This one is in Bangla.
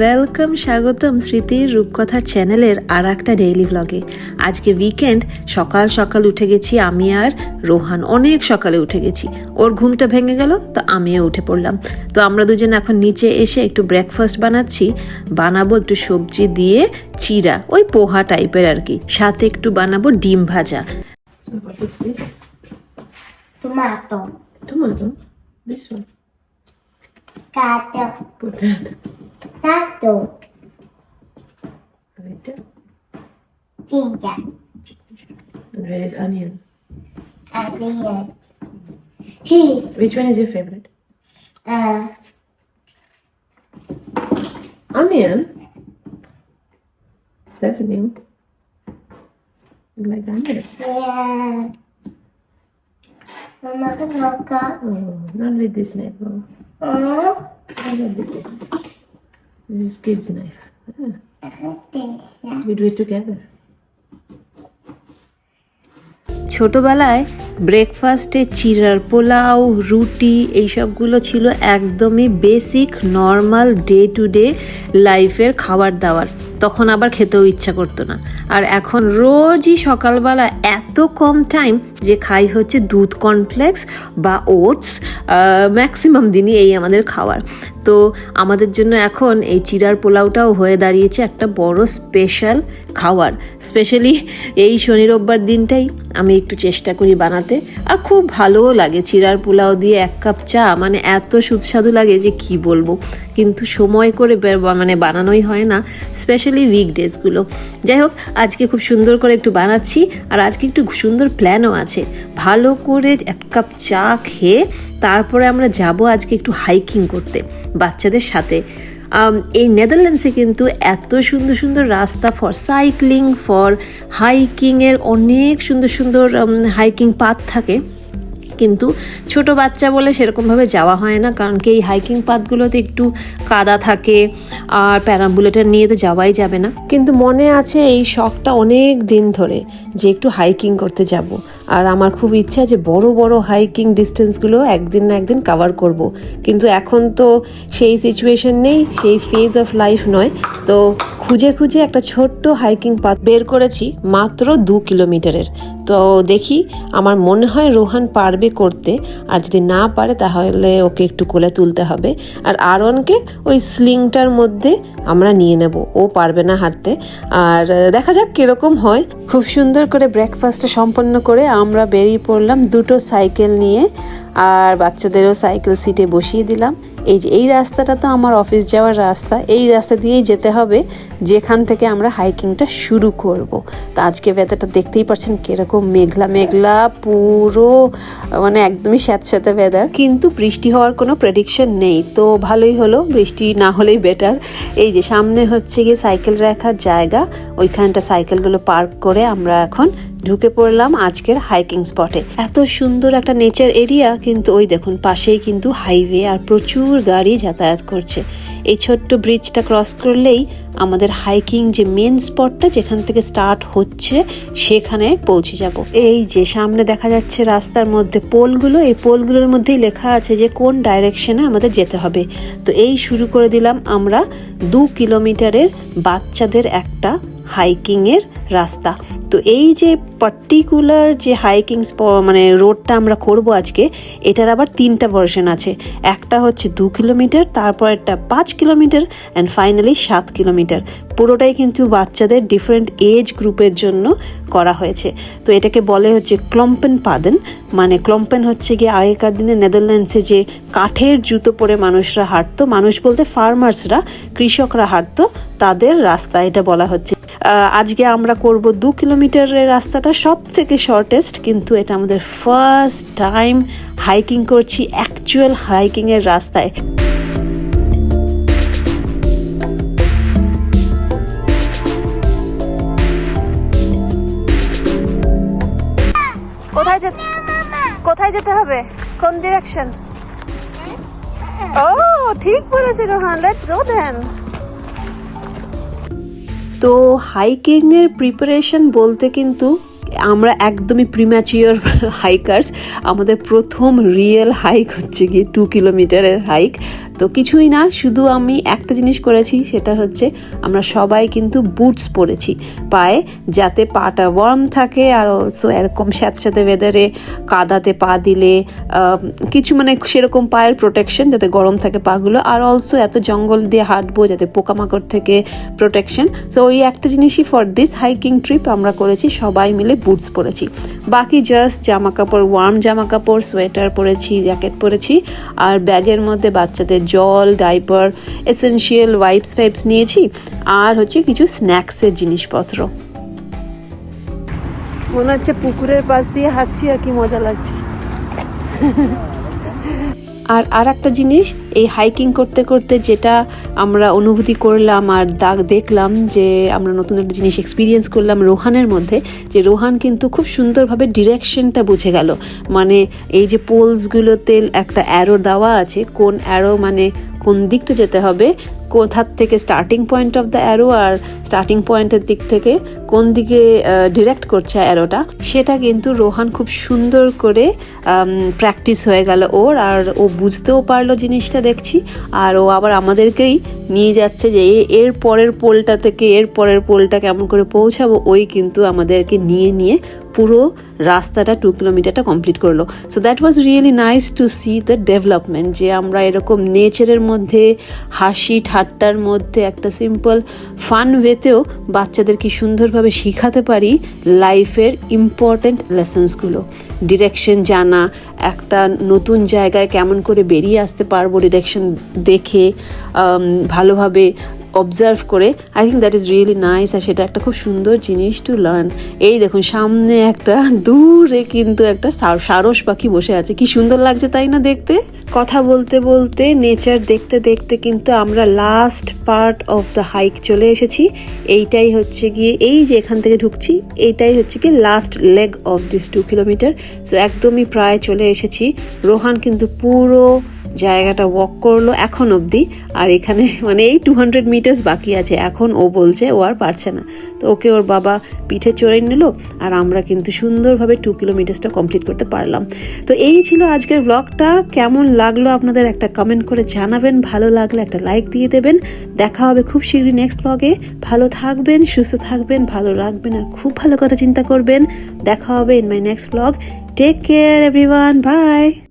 ওয়েলকাম স্বাগতম স্মৃতির রূপকথার চ্যানেলের আর একটা ডেইলি ব্লগে আজকে উইকেন্ড সকাল সকাল উঠে গেছি আমি আর রোহান। অনেক সকালে উঠে গেছি। ওর ঘুমটা ভেঙে গেল তো আমিও উঠে পড়লাম। তো আমরা দুজন এখন নিচে এসে একটু ব্রেকফাস্ট বানাচ্ছি। বানাবো একটু সবজি দিয়ে চিরা ওই পোহা টাইপের আর কি। সাথে একটু বানাবো ডিম ভাজা। So what is this? Tomato. Tomato. This one. Gato. Potato. Gato. Right. Ginger. And where is onion? Onion. He. Which one is your favorite? Uh. Onion. That's new. You like onion? Yeah. Mama can walk up. Oh, not with this knife. Oh. This knife. This is kid's knife. We do it together. ছোটবেলায় ব্রেকফাস্টে চিরার পোলাও রুটি এইসবগুলো ছিল একদমই basic normal day to day লাইফের খাবার দাবার তখন আবার খেতেও ইচ্ছা করতো না আর এখন রোজই সকালবেলা এত কম টাইম যে খাই হচ্ছে দুধ কর্নফ্লেক্স বা ওটস ম্যাক্সিমাম দিনই এই আমাদের খাওয়ার। তো আমাদের জন্য এখন এই চিরার পোলাওটাও হয়ে দাঁড়িয়েছে একটা বড় স্পেশাল খাওয়ার। স্পেশালি এই শনি রোববার দিনটাই আমি একটু চেষ্টা করি বানাতে। আর খুব ভালোও লাগে চিরার পোলাও দিয়ে এক কাপ চা মানে এত সুস্বাদু লাগে যে কি বলব। কিন্তু সময় করে মানে বানানোই হয় না স্পেশালি উইকডেজগুলো যাই হোক, আজকে খুব সুন্দর করে একটু বানাচ্ছি, আর আজকে একটু সুন্দর প্ল্যানও আছে। ভালো করে এক কাপ চা খেয়ে তারপরে আমরা যাব আজকে একটু হাইকিং করতে বাচ্চাদের সাথে। এই নেদারল্যান্ডসে কিন্তু এত সুন্দর সুন্দর রাস্তা ফর সাইক্লিং ফর হাইকিংয়ের অনেক সুন্দর সুন্দর হাইকিং পাথ থাকে। কিন্তু ছোট বাচ্চা বলে সেরকমভাবে যাওয়া হয় না, কারণ কি এই হাইকিং পাথগুলোতে একটু কাদা থাকে আর প্যারাম্বুলেটার নিয়ে তো যাওয়াই যাবে না। কিন্তু মনে আছে এই শখটা অনেক দিন ধরে যে একটু হাইকিং করতে যাব। আর আমার খুব ইচ্ছা যে বড় বড় হাইকিং ডিস্টেন্সগুলো একদিন না একদিন কভার করব। কিন্তু এখন তো সেই সিচুয়েশন নেই, সেই ফেজ অফ লাইফ নয়। তো খুঁজে খুঁজে একটা ছোট্ট হাইকিং পাথ বের করেছি মাত্র দু কিলোমিটারের তো দেখি, আমার মনে হয় রোহান পারবে করতে। আর যদি না পারে, তাহলে ওকে একটু কোলে তুলতে হবে। আর আরনকে ওই স্লিংটার মধ্যে আমরা নিয়ে নেব। ও পারবে না হাঁটতে আর দেখা যাক কীরকম হয়। খুব সুন্দর করে ব্রেকফাস্টটা সম্পন্ন করে আমরা বেরিয়ে পড়লাম দুটো সাইকেল নিয়ে। আর বাচ্চাদেরও সাইকেল সিটে বসিয়ে দিলাম। এই যে, এই রাস্তাটা তো আমার অফিস যাওয়ার রাস্তা। এই রাস্তা দিয়েই যেতে হবে, যেখান থেকে আমরা হাইকিংটা শুরু করব। তো আজকে ওয়েদারটা দেখতেই পাচ্ছেন কীরকম মেঘলা মেঘলা, পুরো মানে একদমই স্যাঁতস্যাঁতে ওয়েদার কিন্তু বৃষ্টি হওয়ার কোনো প্রেডিকশন নেই। তো ভালোই হলো, বৃষ্টি না হলেই বেটার এই যে, সামনে হচ্ছে গিয়ে সাইকেল রাখার জায়গা। ওইখানটা সাইকেলগুলো পার্ক করে আমরা এখন ঢুকে পড়লাম আজকের হাইকিং স্পটে এত সুন্দর একটা নেচার এরিয়া কিন্তু ওই দেখুন, পাশেই কিন্তু হাইওয়ে আর প্রচুর গাড়ি যাতায়াত করছে। এই ছোট্ট ব্রিজটা ক্রস করলেই আমাদের হাইকিং যে মেন স্পটটা যেখান থেকে স্টার্ট হচ্ছে, সেখানে পৌঁছে যাব। এই যে সামনে দেখা যাচ্ছে রাস্তার মধ্যে পোলগুলো, এই পোলগুলোর মধ্যেই লেখা আছে যে কোন ডাইরেকশনে আমাদের যেতে হবে। তো এই শুরু করে দিলাম আমরা দু কিলোমিটারের বাচ্চাদের একটা হাইকিংয়ের রাস্তা। তো এই যে পার্টিকুলার যে হাইকিং মানে রোডটা আমরা করব আজকে, এটার আবার তিনটা ভার্সন আছে। একটা হচ্ছে দু কিলোমিটার তারপর একটা পাঁচ কিলোমিটার অ্যান্ড ফাইনালি সাত কিলোমিটার পুরোটাই কিন্তু বাচ্চাদের ডিফারেন্ট এজ গ্রুপের জন্য করা হয়েছে। তো এটাকে বলে হচ্ছে ক্লম্পেন পাদেন মানে ক্লম্পেন হচ্ছে গিয়ে আগেকার দিনে নেদারল্যান্ডসে যে কাঠের জুতো পরে মানুষরা হাঁটতো, মানুষ বলতে ফার্মার্সরা কৃষকরা হাঁটতো, তাদের রাস্তা এটা বলা হচ্ছে। আজকে আমরা করব দু কিলোমিটারের রাস্তাটা সব থেকে শর্টেস্ট কিন্তু এটা আমাদের ফার্স্ট টাইম হাইকিং করছি অ্যাকচুয়াল হাইকিংয়ের রাস্তায়। কোথায় যেতে কোথায় যেতে হবে? কোন ডিরেকশন ও ঠিক বলেছে রোহান লেটস গো দেন তো হাইকিংয়ের প্রিপারেশন বলতে কিন্তু আমরা একদমই প্রিম্যাচিওর হাইকার্স আমাদের প্রথম রিয়েল হাইক হচ্ছে গিয়ে টু কিলোমিটারের হাইক তো কিছুই না, শুধু আমি একটা জিনিস করেছি, সেটা হচ্ছে আমরা সবাই কিন্তু বুটস পরেছি। পায়ে যাতে পাটা ওয়ার্ম থাকে আর অলসো এরকম স্যাঁতস্যাঁতে ওয়েদারে কাদাতে পা দিলে কিছু মানে সেরকম পায়ের প্রোটেকশন যাতে গরম থাকে পাগুলো আর অলসো এত জঙ্গল দিয়ে হাঁটবো যাতে পোকামাকড় থেকে প্রোটেকশন সো ওই একটা জিনিসই ফর দিস হাইকিং ট্রিপ আমরা করেছি, সবাই মিলে বুটস পরেছি। বাকি জাস্ট জামা কাপড় ওয়ার্ম জামা কাপড় সোয়েটার পরেছি জ্যাকেট পরেছি আর ব্যাগের মধ্যে বাচ্চাদের জল ডাইপার এসেনশিয়াল ওয়াইপস ফাইপস নিয়েছি। আর হচ্ছে কিছু স্ন্যাক্সের জিনিসপত্র। মনে হচ্ছে পুকুরের পাশ দিয়ে হাঁটছি আর কি মজা লাগছে। আর আর একটা জিনিস, এই হাইকিং করতে করতে যেটা আমরা অনুভূতি করলাম আর দাগ দেখলাম যে আমরা নতুন একটা জিনিস এক্সপিরিয়েন্স করলাম রোহানের মধ্যে, যে রোহান কিন্তু খুব সুন্দরভাবে ডিরেকশনটা বুঝে গেল। মানে এই যে পোলসগুলোতে একটা অ্যারো দেওয়া আছে, কোন অ্যারো মানে কোন দিকটা যেতে হবে কোথার থেকে starting point of the arrow R starting পয়েন্টের দিক থেকে কোন দিকে ডিরেক্ট করছে অ্যারোটা সেটা কিন্তু রোহান খুব সুন্দর করে প্র্যাকটিস হয়ে গেল ওর। আর ও বুঝতেও পারল জিনিসটা দেখছি। আর ও আবার আমাদেরকেই নিয়ে যাচ্ছে যে এর পরের পোলটা থেকে এর পরের পোলটা কেমন করে পৌঁছাবো, ওই কিন্তু আমাদেরকে নিয়ে নিয়ে পুরো রাস্তাটা টু কিলোমিটারটা কমপ্লিট করল। So that was really nice to see the development যে আমরা এরকম নেচারের মধ্যে, হাসি ঠাট্টার মধ্যে, একটা সিম্পল ফান ওয়েতেও বাচ্চাদের কি সুন্দরভাবে শিখাতে পারি লাইফের ইম্পর্ট্যান্ট লেসেন্সগুলো ডিরেকশন জানা, একটা নতুন জায়গায় কেমন করে বেরিয়ে আসতে পারব ডিরেকশন দেখে ভালোভাবে অবজার্ভ করে I think that is really nice আর সেটা একটা খুব সুন্দর জিনিস টু লার্ন এই দেখুন, সামনে একটা, দূরে কিন্তু একটা সারস পাখি বসে আছে। কি সুন্দর লাগছে তাই না দেখতে? কথা বলতে বলতে নেচার দেখতে দেখতে কিন্তু আমরা last part of the hike চলে এসেছি। এইটাই হচ্ছে গিয়ে, এই যে এখান থেকে ঢুকছি এইটাই হচ্ছে কি last leg of this two kilometre so একদমই প্রায় চলে এসেছি। রোহান কিন্তু পুরো জায়গাটা ওয়াক করল এখন অবধি। আর এখানে মানে এই টু হান্ড্রেড মিটার্স বাকি আছে। এখন ও বলছে, ও আর পারছে না। তো ওকে ওর বাবা পিঠে চড়ে নিল, আর আমরা কিন্তু সুন্দরভাবে টু কিলোমিটার্সটা কমপ্লিট করতে পারলাম। তো এই ছিল আজকের ব্লগটা কেমন লাগল আপনাদের একটা কমেন্ট করে জানাবেন। ভালো লাগলে একটা লাইক দিয়ে দেবেন। দেখা হবে খুব শীঘ্রই নেক্সট ব্লগে ভালো থাকবেন, সুস্থ থাকবেন, ভালো রাখবেন, আর খুব ভালো কথা চিন্তা করবেন। দেখা হবে in my next blog take care everyone bye